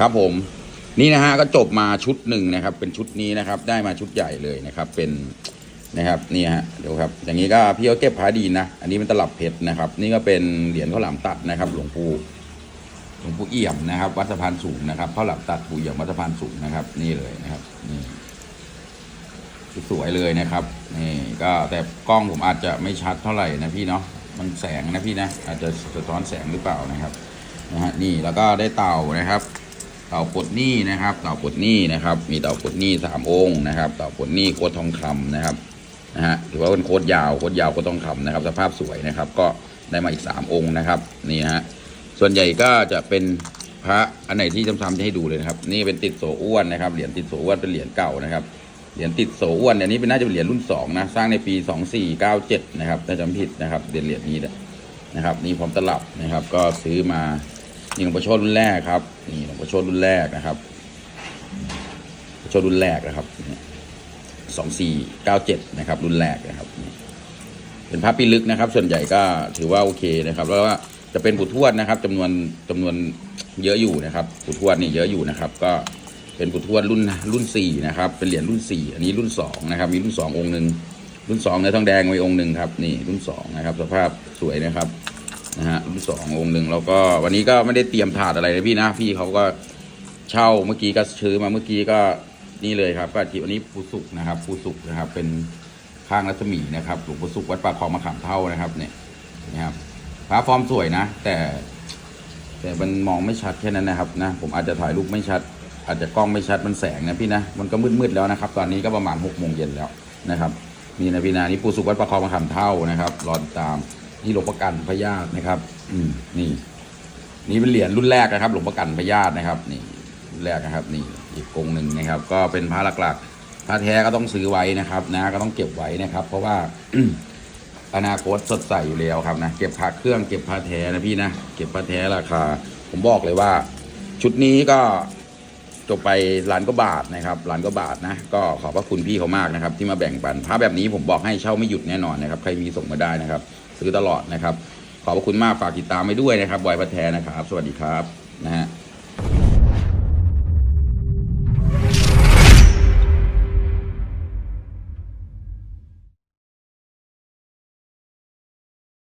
ครับผมนี่นะฮะก็จบมาชุดหนึ่งนะครับ เป็นชุดนี้นะครับ ได้มาชุดใหญ่เลยนะครับ เป็นนะครับนี่ฮะเดี๋ยวครับ อย่างนี้ก็พี่เขาเก็บพาดีนะ อันนี้เป็นตลับเพชรนะครับ นี่ก็เป็นเหรียญข้าวหลามตัดนะครับ หลวงปู่หลวงปู่เอี่ยมนะครับ วัดสะพานสูงนะครับข้าวหลามตัดปู่เอี่ยมวัดสะพานสูงนะครับ นี่เลยนะครับนี่สวยเลยนะครับนี่ก็แต่กล้องผมอาจจะไม่ชัดเท่าไหร่นะพี่เนาะมันแสงนะพี่นะอาจจะสะท้อนแสงหรือเปล่านะครับนะฮะนี่แล้วก็ได้เต่านะครับ เต่าปลดหนี้นะครับ เต่าปลดหนี้นะครับ มีเต่าปลดหนี้สามองค์นะครับ เต่าปลดหนี้โคตรทองคำนะครับนะฮะถือว่าเป็นโคตรยาวโคตรยาวโคตรทองคำนะครับ สภาพสวยนะครับ ก็ได้มาอีกสามองค์นะครับนี่ฮะส่วนใหญ่ก็จะเป็นพระอันไหนที่ซ้ำๆจะให้ดูเลยนะครับ นี่เป็นติดโสอ้วนนะครับเหรียญติดโสอ้วนเป็นเหรียญเก่านะครับเหรียญติดโสอ้วนอันนี้เป็นน่าจะเป็นเหรียญรุ่นสองนะสร้างในปีสองสี่เก้าเจ็ดนะครับถ้าจำผิดนะครับเหรียญเหรียญนี้นะครับนี่พร้อมตลับนะครับ ก็ซื้อมา นี่หลวงพ่อโชตรุ่นแรกครับ นี่หลวงพ่อโชตรุ่นแรกนะครับหลวงพ่อโชตรุ่นแรกนะครับสองสี่เก้าเจ็ดนะครับ รุ่นแรกนะครับ เป็นพระปีลึกนะครับ ส่วนใหญ่ก็ถือว่าโอเคนะครับแล้วก็จะเป็นปู่ทวดนะครับจำนวนจำนวนเยอะอยู่นะครับปู่ทวดนี่เยอะอยู่นะครับ ก็เป็นปู่ทวดรุ่นรุ่นสี่นะครับ เป็นเหรียญรุ่นสี่อันนี้รุ่นสองนะครับ มีรุ่นสององค์หนึ่งรุ่นสองเนื้อทองแดงไว้องค์หนึ่งครับ นี่รุ่นสองนะครับ สภาพสวยนะครับ นะฮะรุ่นสององค์หนึ่งแล้วก็วันนี้ก็ไม่ได้เตรียมถาดอะไรเลยพี่นะพี่เขาก็เช่าเมื่อกี้ก็ซื้อมาเมื่อกี้ก็นี่เลยครับ ก็ที่วันนี้ปูสุกนะครับปูสุกนะครับ เป็นข้างรัศมีนะครับหลวงปู่สุกวัดป่าคลองมะขามเท่านะครับ เนี่ยนะครับพระฟอร์มสวยนะ แต่ แต่มันมองไม่ชัดแค่นั้นนะครับนะผมอาจจะถ่ายรูปไม่ชัด อาจจะกล้องไม่ชัดมันแสงนะพี่นะมันก็มืดๆแล้วนะครับ ตอนนี้ก็ประมาณหกโมงเย็นแล้วนะครับนี่นะพี่นะนี่ปูสุกวัดป่าคองมะขามเท่านะครับรอตาม นี่หลวงประกันพญาตนะครับ อืมนี่ นี่เป็นเหรียญรุ่นแรกนะครับ หลวงประกันพญาตนะครับ นี่รุ่นแรกนะครับ นี่ อีกองหนึ่งนะครับ ก็เป็นพระหลักๆพระแท้ก็ต้องซื้อไว้นะครับ นะ ก็ต้องเก็บไว้นะครับ เพราะว่าอนาคตสดใสอยู่แล้วครับนะเก็บพระเครื่องเก็บพระแท้นะพี่นะเก็บพระแท้ราคา ผมบอกเลยว่า ชุดนี้ก็จบไปล้านก็บาทนะครับล้านก็บาทนะ ก็ขอบพระคุณพี่เขามากนะครับ ที่มาแบ่งปันพระแบบนี้ผมบอกให้เช่าไม่หยุดแน่นอนนะครับ ใครมีส่งมาได้นะครับ ซื้อตลอดนะครับ ขอบพระคุณมากฝากติดตามไปด้วยนะครับบอยพัทแทนนะครับ สวัสดีครับนะฮะ